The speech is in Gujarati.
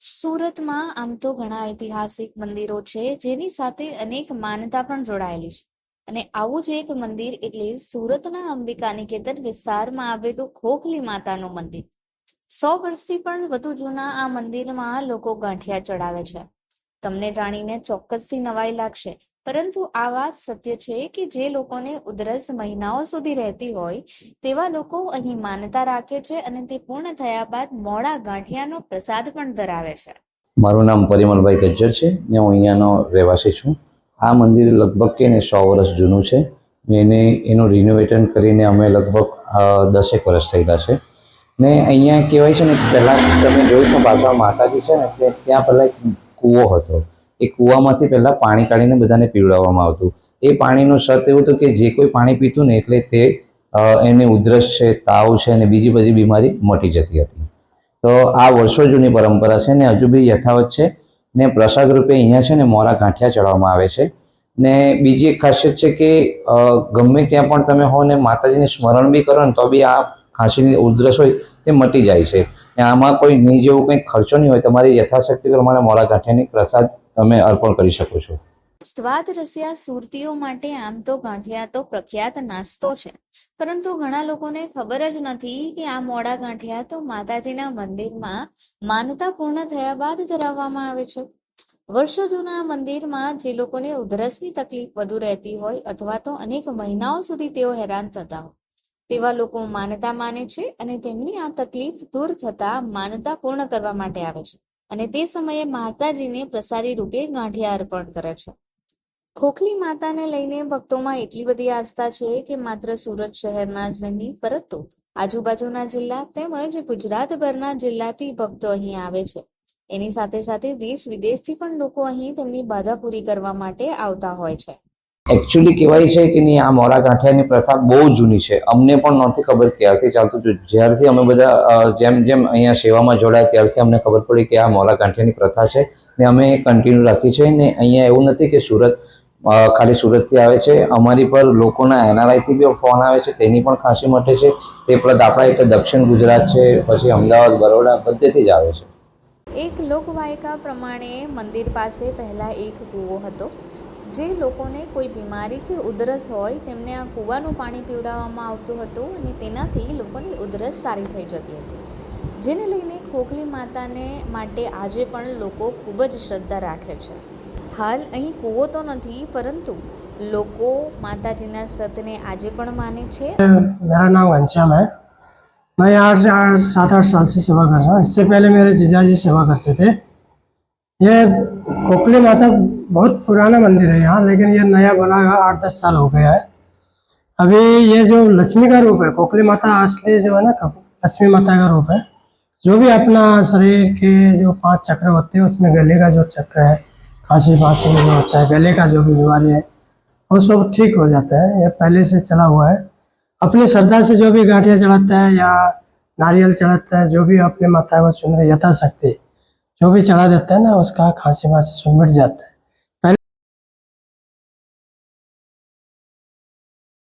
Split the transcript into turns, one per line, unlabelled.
સુરતમાં આમ તો ઘણા ઐતિહાસિક મંદિરો છે, જેની સાથે અનેક માન્યતા પણ જોડાયેલી છે. અને આવું જ એક મંદિર એટલે સુરતના અંબિકા નિકેતન વિસ્તારમાં આવેલું ખોખલી માતાનું મંદિર. સો વર્ષથી પણ વધુ જૂના આ મંદિરમાં લોકો ગાંઠિયા ચડાવે છે. તમને જાણીને ચોક્કસથી નવાઈ લાગશે. પરંતુ આ વાત સત્ય છે કે જે લોકોને ઉધરસ મહિનાઓ સુધી રહેતી હોય, તેવા લોકો અહીં માન્યતા રાખે છે અને તે પૂર્ણ થયા બાદ મોડા ગાંઠિયાનો પ્રસાદ પણ ધરાવે છે.
મારું નામ પરિમલભાઈ ગજ્જર છે. ને હું અહીંયાનો રહેવાસી છું. આ મંદિર લગભગ કે ને સો વર્ષ જૂનું છે. એને, એનું રિનોવેશન કરીને અમે લગભગ દસેક વર્ષ થયેલા છે. ને અહીંયા કહેવાય છે ને પહેલાં તમે જોયું તો પાછળ માતાજી છે ને, એટલે ત્યાં પહેલાં એક કૂવો હતો. એ કૂવામાંથી પહેલાં પાણી કાઢીને બધાને પીવડાવવામાં આવતું. એ પાણીનું સત એવું હતું કે જે કોઈ પાણી પીતું ને એટલે તે એને ઉધરસ છે, તાવ છે અને બીજી બધી બીમારી મટી જતી હતી. તો આ વર્ષો જૂની પરંપરા છે ને હજુ બી યથાવત છે ને પ્રસાદ રૂપે અહીંયા છે ને મોરા ગાંઠિયા ચડાવવામાં આવે છે. ને બીજી એક ખાસિયત છે કે ગમે ત્યાં પણ તમે હો ને માતાજીને સ્મરણ બી કરો ને તો બી આ ખાંસીની ઉધરસ હોય તે મટી જાય છે. ને આમાં કોઈ નહીં જેવું કંઈ ખર્ચો નહીં હોય તમારી યથાશક્તિ પ્રમાણે મોરા ગાંઠિયાની પ્રસાદ તમે અર્પણ કરી શકો છો.
સ્વાદ રસિયા સુરતીઓ માટે આમ તો ગાંઠિયા તો પ્રખ્યાત નાસ્તો છે. પરંતુ ઘણા લોકોને ખબર જ નથી કે આ મોડા ગાંઠિયા તો માતાજીના મંદિરમાં માન્યતા પૂર્ણ થયા બાદ ધરાવવામાં આવે છે. વર્ષો જૂના મંદિરમાં જે લોકોને ઉધરસની તકલીફ વધુ રહેતી હોય અથવા તો અનેક મહિનાઓ સુધી તેઓ હેરાન થતા હોય. તેવા લોકો માન્યતા માને છે અને તેમની આ તકલીફ દૂર થતા માન્યતા પૂર્ણ કરવા માટે આવે છે. અને તે સમયે માતાજીને પ્રસારી રૂપે ગાંઠિયા અર્પણ કરે છે. ખોખલી માતાને લઈને ભક્તોમાં એટલી બધી આસ્થા છે કે માત્ર સુરત શહેરના જ નહીં, પરંતુ આજુબાજુના જિલ્લા તેમજ ગુજરાતભરના જિલ્લાથી ભક્તો અહીં આવે છે. એની સાથે સાથે દેશ વિદેશથી પણ લોકો અહીં તેમની બાધા પૂરી કરવા માટે આવતા હોય છે.
એકચ્યુઅલી કહેવાય છે કે નહીં, આ મોરા ગાંઠિયાની પ્રથા બહુ જૂની છે. અમને પણ નહોતી ખબર ક્યારથી ચાલતું હતું. જ્યારથી અમે બધા જેમ જેમ અહીંયા સેવામાં જોડાયા ત્યારથી અમને ખબર પડી કે આ મોરા ગાંઠિયાની પ્રથા છે ને અમે કન્ટિન્યુ રાખી છે ને અહીંયા એવું નથી કે સુરત ખાલી સુરતથી આવે છે. અમારી પર લોકોના એનઆરઆઈથી બી ફોન આવે છે, તેની પણ ખાંસી મટે છે. તે ઉપરાંત આપણા એટલે દક્ષિણ ગુજરાત છે, પછી અમદાવાદ, બરોડા બધેથી જ આવે છે.
એક લોકવાયકા પ્રમાણે મંદિર પાસે પહેલાં એક કૂવો હતો. જે લોકોને કોઈ બીમારી કે ઉધરસ હોય તેમને આ કૂવાનું પાણી પીવડાવવામાં આવતું હતું અને તેનાથી લોકોની ઉધરસ સારી થઈ જતી હતી જેને લઈને ખોખલી માતાને માટે આજે પણ લોકો ખૂબ જ શ્રદ્ધા રાખે છે હાલ અહીં કૂવો તો નથી પરંતુ લોકો માતાજીના સતને આજે પણ માને છે
मेरा नाम घनश्याम है मैं यहाँ से आठ सात आठ साल से सेवा कर रहा हूँ इससे पहले मेरे जीजा जी सेवा करते थे ये कोकली माता बहुत पुराना मंदिर है यहाँ, लेकिन ये नया बना हुआ आठ दस साल हो गया है। अभी ये जो लक्ष्मी का रूप है कोकली माता असली जो है ना लक्ष्मी माता का रूप है, जो भी अपना शरीर के जो पाँच चक्र होते हैं, उसमें गले का जो चक्र है, खांसी फांसी जो होता है, गले का जो भी बीमारी है, वो सब ठीक हो जाता है यह पहले से चला हुआ है। अपनी श्रद्धा से जो भी गांठिया चढ़ाता है या नारियल चढ़ाता है, जो भी अपने माता को चुन रहे, यथाशक्ति। जो भी चढ़ा देता है ना उसका खांसी वांसी सब मिट जाता है